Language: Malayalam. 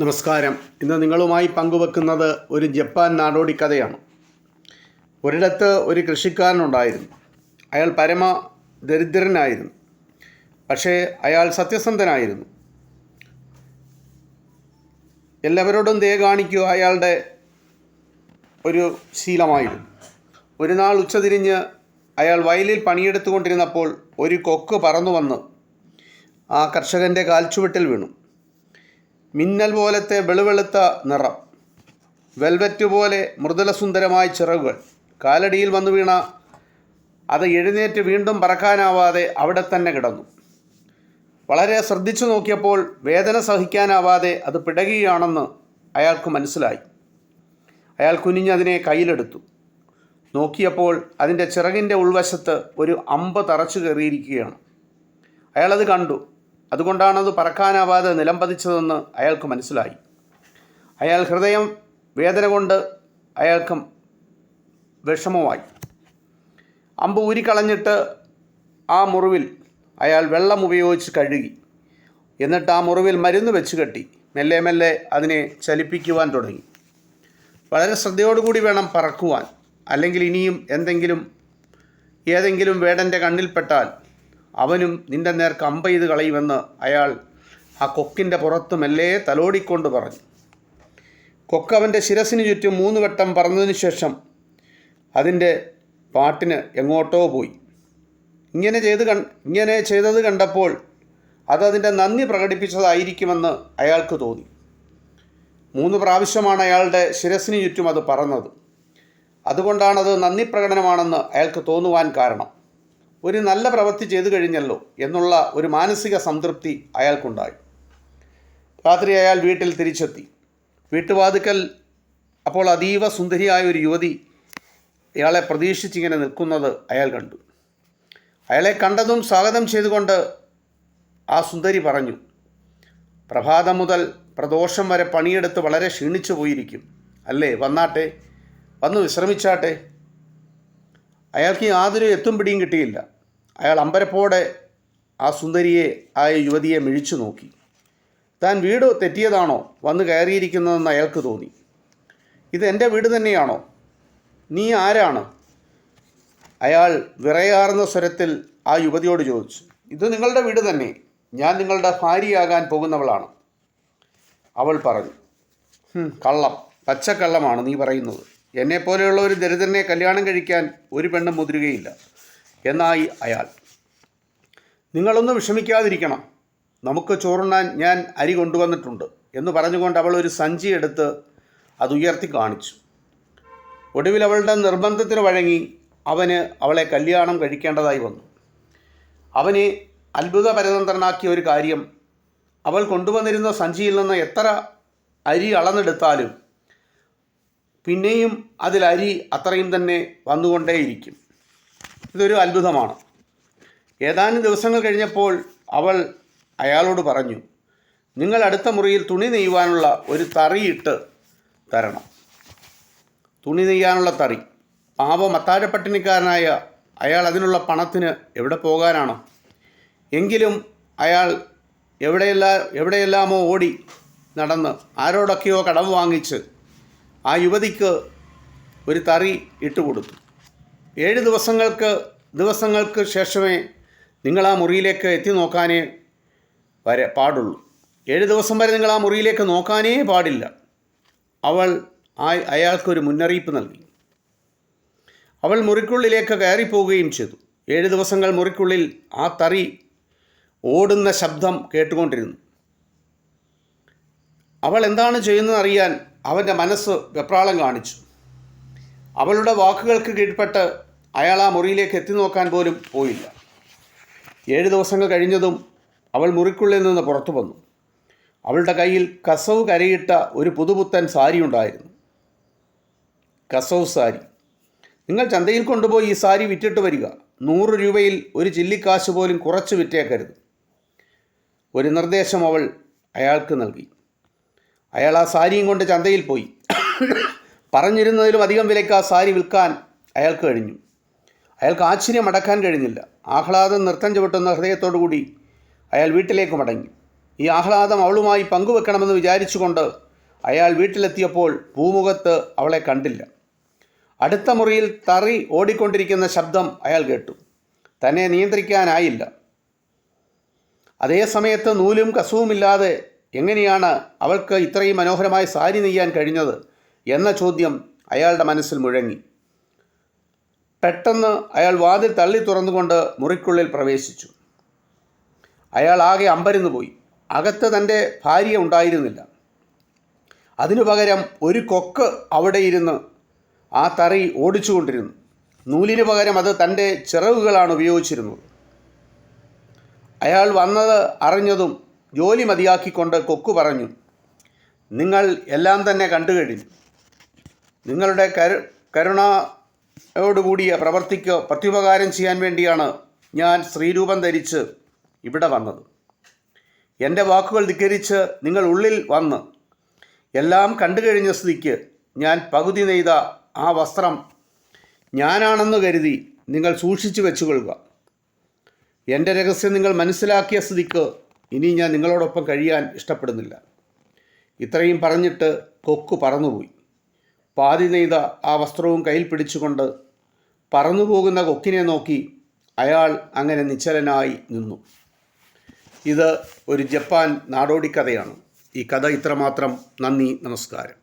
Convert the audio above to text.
നമസ്കാരം. ഇന്ന് നിങ്ങളുമായി പങ്കുവെക്കുന്നത് ഒരു ജപ്പാൻ നാടോടി കഥയാണ്. ഒരിടത്ത് ഒരു കൃഷിക്കാരനുണ്ടായിരുന്നു. അയാൾ പരമ ദരിദ്രനായിരുന്നു. പക്ഷേ അയാൾ സത്യസന്ധനായിരുന്നു. എല്ലാവരോടും ദയ കാണിക്കുക അയാളുടെ ഒരു ശീലമായിരുന്നു. ഒരു നാൾ ഉച്ചതിരിഞ്ഞ് അയാൾ വയലിൽ പണിയെടുത്തുകൊണ്ടിരുന്നപ്പോൾ ഒരു കൊക്ക് പറന്നു വന്ന് ആ കർഷകന്റെ കാൽച്ചുവട്ടിൽ വീണു. മിന്നൽ പോലത്തെ വെളുവെളുത്ത നിറം. വെൽവെറ്റ് പോലെ മൃദുലസുന്ദരമായ ചിറകുകൾ. കാലടിയിൽ വന്നു വീണ അത് എഴുന്നേറ്റ് വീണ്ടും പറക്കാനാവാതെ അവിടെ തന്നെ കിടന്നു. വളരെ ശ്രദ്ധിച്ചു നോക്കിയപ്പോൾ വേദന സഹിക്കാനാവാതെ അത് പിടകിയാണെന്ന് അയാൾക്ക് മനസ്സിലായി. അയാൾ കുനിഞ്ഞതിനെ കയ്യിലെടുത്തു. നോക്കിയപ്പോൾ അതിന്റെ ചിറകിന്റെ ഉൾവശത്ത് ഒരു അമ്പ് തറച്ചു കയറിയിരിക്കുകയാണ്. അയാളത് കണ്ടു. അതുകൊണ്ടാണത് പറക്കാനാവാതെ നിലംപതിച്ചതെന്ന് അയാൾക്ക് മനസ്സിലായി. അയാൾ ഹൃദയം വേദന കൊണ്ട് അയാൾക്ക് വിഷമമായി. അമ്പ് ഊരിക്കളഞ്ഞിട്ട് ആ മുറിവിൽ അയാൾ വെള്ളം ഉപയോഗിച്ച് കഴുകി. എന്നിട്ട് ആ മുറിവിൽ മരുന്ന് വെച്ച് കെട്ടി. മെല്ലെ മെല്ലെ അതിനെ ചലിപ്പിക്കുവാൻ തുടങ്ങി. വളരെ ശ്രദ്ധയോടുകൂടി വേണം പറക്കുവാൻ. അല്ലെങ്കിൽ ഇനിയും എന്തെങ്കിലും ഏതെങ്കിലും വേടന്റെ കണ്ണിൽപ്പെട്ടാൽ അവനും നിന്റെ നേർക്ക് അമ്പ ചെയ്ത് കളയുമെന്ന് അയാൾ ആ കൊക്കിന്റെ പുറത്ത് മെല്ലെ തലോടിക്കൊണ്ട് പറഞ്ഞു. കൊക്ക് അവന്റെ ശിരസിന് ചുറ്റും മൂന്ന് വട്ടം പറന്നതിന് ശേഷം അതിന്റെ പാട്ടിന് എങ്ങോട്ടോ പോയി. ഇങ്ങനെ ചെയ്ത് കൺ ഇങ്ങനെ ചെയ്തത് കണ്ടപ്പോൾ അത് അതതിന്റെ നന്ദി പ്രകടിപ്പിച്ചതായിരിക്കുമെന്ന് അയാൾക്ക് തോന്നി. മൂന്ന് പ്രാവശ്യമാണ് അയാളുടെ ശിരസിന് ചുറ്റും അത് പറന്നത്. അതുകൊണ്ടാണത് നന്ദി പ്രകടനമാണെന്ന് അയാൾക്ക് തോന്നുവാൻ കാരണം. ഒരു നല്ല പ്രവൃത്തി ചെയ്തു കഴിഞ്ഞല്ലോ എന്നുള്ള ഒരു മാനസിക സംതൃപ്തി അയാൾക്കുണ്ടായി. രാത്രി അയാൾ വീട്ടിൽ തിരിച്ചെത്തി. വീട്ടുവാതുക്കൽ അപ്പോൾ അതീവ സുന്ദരിയായ ഒരു യുവതി ഇയാളെ പ്രതീക്ഷിച്ചിങ്ങനെ നിൽക്കുന്നത് അയാൾ കണ്ടു. അയാളെ കണ്ടതും സ്വാഗതം ചെയ്തുകൊണ്ട് ആ സുന്ദരി പറഞ്ഞു പ്രഭാതം മുതൽ പ്രദോഷം വരെ പണിയെടുത്ത് വളരെ ക്ഷീണിച്ചു പോയിരിക്കും. അല്ലേ? വന്നാട്ടെ. വന്ന് വിശ്രമിച്ചാട്ടെ. അയാൾക്ക് യാതൊരു എത്തും പിടിയും കിട്ടിയില്ല. അയാൾ അമ്പരപ്പോടെ ആ സുന്ദരിയെ ആ യുവതിയെ മിഴിച്ചു നോക്കി. താൻ വീട് തെറ്റിയതാണോ? വന്ന് കയറിയിരിക്കുന്നതെന്ന് അയാൾക്ക് തോന്നി. ഇത് എന്റെ വീട് തന്നെയാണോ? നീ ആരാണ്? അയാൾ വിറയാർന്ന സ്വരത്തിൽ ആ യുവതിയോട് ചോദിച്ചു. ഇത് നിങ്ങളുടെ വീട് തന്നെ. ഞാൻ നിങ്ങളുടെ ഭാര്യയാകാൻ പോകുന്നവളാണ്. അവൾ പറഞ്ഞു. "ഹും, കള്ളം. പച്ചക്കള്ളമാണ് നീ പറയുന്നത്. എന്നെപ്പോലെയുള്ള ഒരു ദരിദ്രനെ കല്യാണം കഴിക്കാൻ ഒരു പെണ്ണും മുതിരുകയില്ല. എന്നായി അയാൾ. നിങ്ങളൊന്നും വിഷമിക്കാതിരിക്കണം. നമുക്ക് ചോറുണ്ണാൻ ഞാൻ അരി കൊണ്ടുവന്നിട്ടുണ്ട് എന്ന് പറഞ്ഞുകൊണ്ട് അവൾ ഒരു സഞ്ചി എടുത്ത് അത് ഉയർത്തി കാണിച്ചു. ഒടുവിൽ അവളുടെ നിർബന്ധത്തിന് വഴങ്ങി അവന് അവളെ കല്യാണം കഴിക്കേണ്ടതായി വന്നു. അവനെ അത്ഭുതപരതന്ത്രനാക്കിയ ഒരു കാര്യം അവൾ കൊണ്ടുവന്നിരുന്ന സഞ്ചിയിൽ നിന്ന് എത്ര അരി അളന്നെടുത്താലും പിന്നെയും അതിൽ അരി അത്രയും തന്നെ വന്നുകൊണ്ടേയിരിക്കും. ഇതൊരു അത്ഭുതമാണ്. ഏതാനും ദിവസങ്ങൾ കഴിഞ്ഞപ്പോൾ അവൾ അയാളോട് പറഞ്ഞു നിങ്ങൾ അടുത്ത മുറിയിൽ തുണി നെയ്യുവാനുള്ള ഒരു തറിയിട്ട് തരണം. തുണി നെയ്യാനുള്ള തറി. പാവം അത്താഴപ്പട്ടിണിക്കാരനായ അയാൾ അതിനുള്ള പണത്തിന് എവിടെ പോകാനാണ്? എങ്കിലും അയാൾ എവിടെയെല്ലാം എവിടെയെല്ലാമോ ഓടി നടന്ന് ആരോടൊക്കെയോ കടം വാങ്ങിച്ച് ആ യുവതിക്ക് ഒരു തറി ഇട്ടുകൊടുത്തു ഏഴ് ദിവസങ്ങൾക്ക് ദിവസങ്ങൾക്ക് ശേഷമേ നിങ്ങൾ ആ മുറിയിലേക്ക് എത്തി നോക്കാനേ വരെ പാടുള്ളൂ. ഏഴ് ദിവസം വരെ നിങ്ങൾ ആ മുറിയിലേക്ക് നോക്കാനേ പാടില്ല. അവൾ ആ അയാൾക്കൊരു മുന്നറിയിപ്പ് നൽകി. അവൾ മുറിക്കുള്ളിലേക്ക് കയറിപ്പോവുകയും ചെയ്തു. ഏഴ് ദിവസങ്ങൾ മുറിക്കുള്ളിൽ ആ തറി ഓടുന്ന ശബ്ദം കേട്ടുകൊണ്ടിരുന്നു. അവൾ എന്താണ് ചെയ്യുന്നത് അറിയാൻ അവന്റെ മനസ്സ് വെപ്രാളം കാണിച്ചു. അവളുടെ വാക്കുകൾക്ക് കീഴ്പ്പെട്ട് അയാൾ ആ മുറിയിലേക്ക് എത്തി നോക്കാൻ പോലും പോയില്ല. ഏഴ് ദിവസങ്ങൾ കഴിഞ്ഞതും അവൾ മുറിക്കുള്ളിൽ നിന്ന് പുറത്തു വന്നു. അവളുടെ കയ്യിൽ കസവ് കരയിട്ട ഒരു പുതുപുത്തൻ സാരി ഉണ്ടായിരുന്നു. കസവ് സാരി. നിങ്ങൾ ചന്തയിൽ കൊണ്ടുപോയി ഈ സാരി വിറ്റിട്ട് വരിക. നൂറ് രൂപയിൽ ഒരു ചില്ലിക്കാശ് പോലും കുറച്ച് വിറ്റേക്കരുത്. ഒരു നിർദ്ദേശം അവൾ അയാൾക്ക് നൽകി. അയാൾ ആ സാരിയും കൊണ്ട് ചന്തയിൽ പോയി. പറഞ്ഞിരുന്നതിലും അധികം വിലയ്ക്ക് ആ സാരി വിൽക്കാൻ അയാൾക്ക് കഴിഞ്ഞു. അയാൾക്ക് ആശ്ചര്യം അടക്കാൻ കഴിഞ്ഞില്ല. ആഹ്ലാദം നൃത്തം ചവിട്ടുന്ന ഹൃദയത്തോടു കൂടി അയാൾ വീട്ടിലേക്ക് മടങ്ങി. ഈ ആഹ്ലാദം അവളുമായി പങ്കുവെക്കണമെന്ന് വിചാരിച്ചുകൊണ്ട് അയാൾ വീട്ടിലെത്തിയപ്പോൾ പൂമുഖത്ത് അവളെ കണ്ടില്ല. അടുത്ത മുറിയിൽ തറി ഓടിക്കൊണ്ടിരിക്കുന്ന ശബ്ദം അയാൾ കേട്ടു. തന്നെ നിയന്ത്രിക്കാനായില്ല. അതേ സമയത്ത് നൂലും കസവുമില്ലാതെ എങ്ങനെയാണ് അവൾക്ക് ഇത്രയും മനോഹരമായ സാരി നെയ്യാൻ കഴിഞ്ഞത് എന്ന ചോദ്യം അയാളുടെ മനസ്സിൽ മുഴങ്ങി. പെട്ടെന്ന് അയാൾ വാതിൽ തള്ളി തുറന്നുകൊണ്ട് മുറിക്കുള്ളിൽ പ്രവേശിച്ചു. അയാൾ ആകെ അമ്പരന്നു പോയി. അകത്ത് തന്റെ ഭാര്യ ഉണ്ടായിരുന്നില്ല. അതിനു പകരം ഒരു കൊക്ക് അവിടെ ഇരുന്ന് ആ തറി ഓടിച്ചുകൊണ്ടിരുന്നു. നൂലിന് പകരം അത് തന്റെ ചിറകുകളാണ് ഉപയോഗിച്ചിരുന്നത്. അയാൾ വന്നത് അറിഞ്ഞതും ജോലി മതിയാക്കിക്കൊണ്ട് കൊക്കു പറഞ്ഞു നിങ്ങൾ എല്ലാം തന്നെ കണ്ടു കഴിഞ്ഞു. നിങ്ങളുടെ കരു കരുണയോടുകൂടിയ പ്രവർത്തിക്ക് പ്രത്യുപകാരം ചെയ്യാൻ വേണ്ടിയാണ് ഞാൻ ശ്രീരൂപം ധരിച്ച് ഇവിടെ വന്നത്. എന്റെ വാക്കുകൾ ധിക്കരിച്ച് നിങ്ങൾ ഉള്ളിൽ വന്ന് എല്ലാം കണ്ടു കഴിഞ്ഞ സ്ഥിതിക്ക് ഞാൻ പകുതി നെയ്ത ആ വസ്ത്രം ഞാനാണെന്ന് കരുതി നിങ്ങൾ സൂക്ഷിച്ചു വെച്ചുകൊള്ളുക. എന്റെ രഹസ്യം നിങ്ങൾ മനസ്സിലാക്കിയ സ്ഥിതിക്ക് ഇനി ഞാൻ നിങ്ങളോടൊപ്പം കഴിയാൻ ഇഷ്ടപ്പെടുന്നില്ല. ഇത്രയും പറഞ്ഞിട്ട് കൊക്കു പറന്നുപോയി. പാതി നെയ്ത ആ വസ്ത്രവും കയ്യിൽ പിടിച്ചുകൊണ്ട് പറന്നുപോകുന്ന കൊക്കിനെ നോക്കി അയാൾ അങ്ങനെ നിശ്ചലനായി നിന്നു. ഇത് ഒരു ജപ്പാൻ നാടോടിക്കഥയാണ്. ഈ കഥ ഇത്രമാത്രം. നന്ദി നമസ്കാരം.